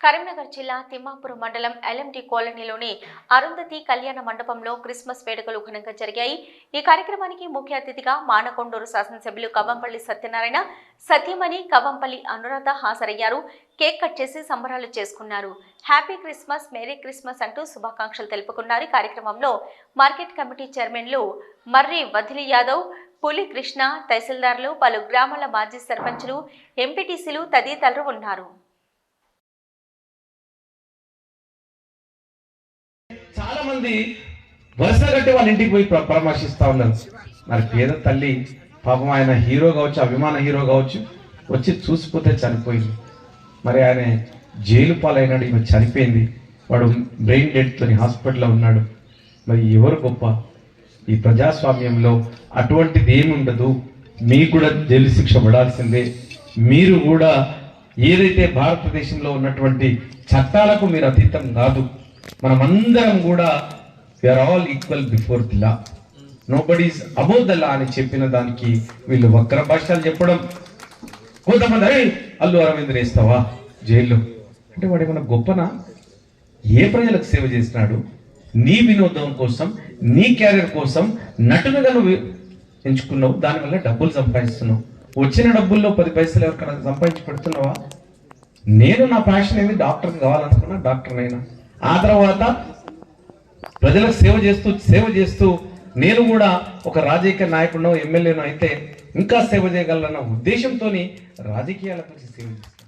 కరీంనగర్ జిల్లా తిమ్మాపురం మండలం ఎల్ఎండి కాలనీలోని అరుంధతి కళ్యాణ మండపంలో క్రిస్మస్ వేడుకలు ఘనంగా జరిగాయి. ఈ కార్యక్రమానికి ముఖ్య అతిథిగా మానకొండూరు శాసనసభ్యులు కవ్వంపల్లి సత్యనారాయణ సత్యమణి కవ్వంపల్లి అనురాధ హాజరయ్యారు. కేక్ కట్ చేసి సంబరాలు చేసుకున్నారు. హ్యాపీ క్రిస్మస్ మేరీ క్రిస్మస్ అంటూ శుభాకాంక్షలు తెలుపుకున్నారు. ఈ కార్యక్రమంలో మార్కెట్ కమిటీ చైర్మన్లు మర్రి వదిలి యాదవ్ పులి కృష్ణ తహసీల్దార్లు పలు గ్రామాల మాజీ సర్పంచులు ఎంపీటీసీలు తదితరులు ఉన్నారు. మంది వరుస కట్టి వాళ్ళ ఇంటికి పోయి ప్ర- పరామర్శిస్తా ఉన్నారు. మరి పేద తల్లి పాపం ఆయన హీరో కావచ్చు అభిమాన హీరో కావచ్చు వచ్చి చూసిపోతే చనిపోయింది. మరి ఆయన జైలు పాలైనాడు ఈమె చనిపోయింది. వాడు బ్రెయిన్ డెడ్ తోని హాస్పిటల్లో ఉన్నాడు. మరి ఎవరు గొప్ప? ఈ ప్రజాస్వామ్యంలో అటువంటిది ఏమి ఉండదు. మీకు కూడా జైలు శిక్ష పడాల్సిందే. మీరు కూడా ఏదైతే భారతదేశంలో ఉన్నటువంటి చట్టాలకు మీరు అతీతం కాదు. మనమందరం కూడా we are all equal before the law nobody's above the law అని చెప్పిన దానికి వీళ్ళు వక్ర భాషలు చెప్పడం. కొంతమంది "అరే, అల్లు అరవింద్ వేస్తావా జైల్లో. అంటే వాడు ఏమన్నా గొప్పనా? ఏ ప్రజలకు సేవ చేసినాడు నీ వినోదం కోసం నీ క్యారియర్ కోసం నటులుగా నువ్వు ఎంచుకున్నావు. దానివల్ల డబ్బులు సంపాదిస్తున్నావు. వచ్చిన డబ్బుల్లో పది పైసలు ఎవరికైనా సంపాదించి పెడుతున్నావా? నేను నా ప్యాషన్ ఏమి డాక్టర్ కావాలనుకున్నా డాక్టర్ అయినా ఆ తర్వాత ప్రజలకు సేవ చేస్తూ సేవ చేస్తూ నేను కూడా ఒక రాజకీయ నాయకుడినో ఎమ్మెల్యేనో అయితే ఇంకా సేవ చేయగలన్న ఉద్దేశంతో రాజకీయాలకు వచ్చి సేవ చేస్తాను.